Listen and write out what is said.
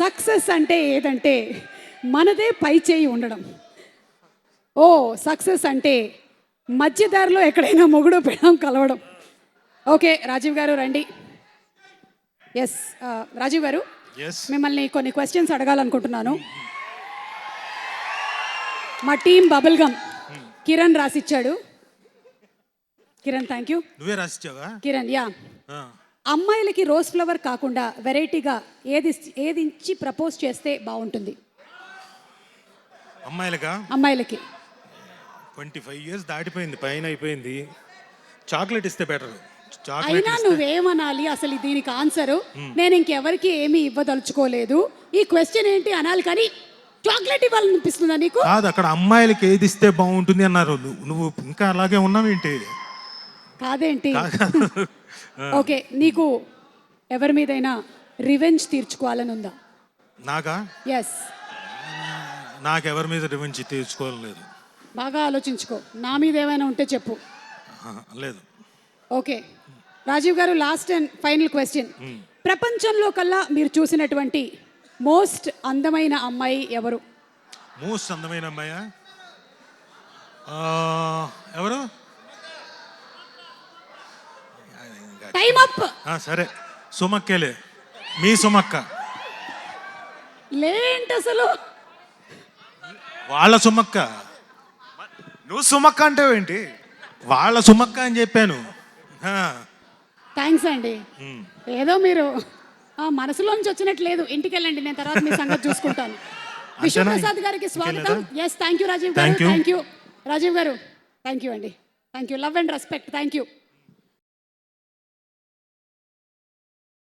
Success అంటే ఏదంటే మనదే పై చేయి ఉండడం. ఓ సక్సెస్ అంటే మధ్యదారిలో ఎక్కడైనా మొగుడు పెళ్ళం కలవడం. ఓకే రాజీవ్ గారు రండి. ఎస్ రాజీవ్ గారు మిమ్మల్ని కొన్ని క్వశ్చన్స్ అడగాలనుకుంటున్నాను. మా టీం బబుల్ గమ్ కిరణ్ రాసిచ్చాడు. కిరణ్ థ్యాంక్ యూ నువ్వే రాసిచ్చావా? కిరణ్ యా. అమ్మాయిలకి రోజ్ ఫ్లవర్ కాకుండా వెరైటీగా ఏది ఏది ఇచ్చి ప్రపోజ్ చేస్తే బాగుంటుంది. అమ్మాయిలకా? అమ్మాయిలకి. ట్వంటీ ఫైవ్ ఇయర్స్ దాటిపోయింది పైన అయిపోయింది. చాక్లెట్ ఇస్తే బెటర్ అయినా నువ్వేమనాలి అసలు దీనికి ఆన్సరు నేను ఇంకెవరికి ఏమీ ఇవ్వదలుచుకోలేదు. ఈ క్వశ్చన్ ఏంటి అనాలి కానీ చాక్లెట్ ఇవ్వాలనిపిస్తుందా నీకు? కాదు అక్కడ అమ్మాయిలకి ఏది ఇస్తే బాగుంటుంది అన్నారు నువ్వు- నువ్వు ఇంకా అలాగే ఉన్నావేంటి? కాదేంటి? ఓకే నీకు ఎవరి మీదైనా రివెంజ్ తీర్చుకోవాలని ఉందా? నాకా? ఎస్ నాకెవరి మీద రివెంజ్ తీర్చుకోవాలని లేదు. బాగా ఆలోచించుకో. నా మీద ఏమైనా ఉంటే చెప్పు. లేదు. ఓకే. రాజీవ్ గారు లాస్ట్ అండ్ ఫైనల్ క్వశ్చన్ ప్రపంచంలో కల్లా మీరు చూసినటువంటి మోస్ట్ అందమైన అమ్మాయి ఎవరు? మోస్ట్ అందమైన అమ్మాయా ఆ, ఎవరు టైం అప్ ఆ, సరే. సుమక్కేలే. మీ సుమక్క. లేంటి అసలు? వాళ్ళ సుమక్క. నువ్వు సుమక్క అంటే ఏంటి? వాళ్ళ సుమక్క అని చెప్పాను. ఆ, థ్యాంక్స్ అండి. ఏదో మీరు ఆ, మనసులోంచి వచ్చినట్టు లేదు. ఇంటికి వెళ్ళండి నేను తర్వాత మీ సంగతి చూసుకుంటాను. విశ్వప్రసాద్ గారికి స్వాగతం. ఎస్ థ్యాంక్ యూ రాజీవ్ గారు. Thank you. Thank you Rajiv గారు థ్యాంక్ యూ అండి. Thank you love and respect thank you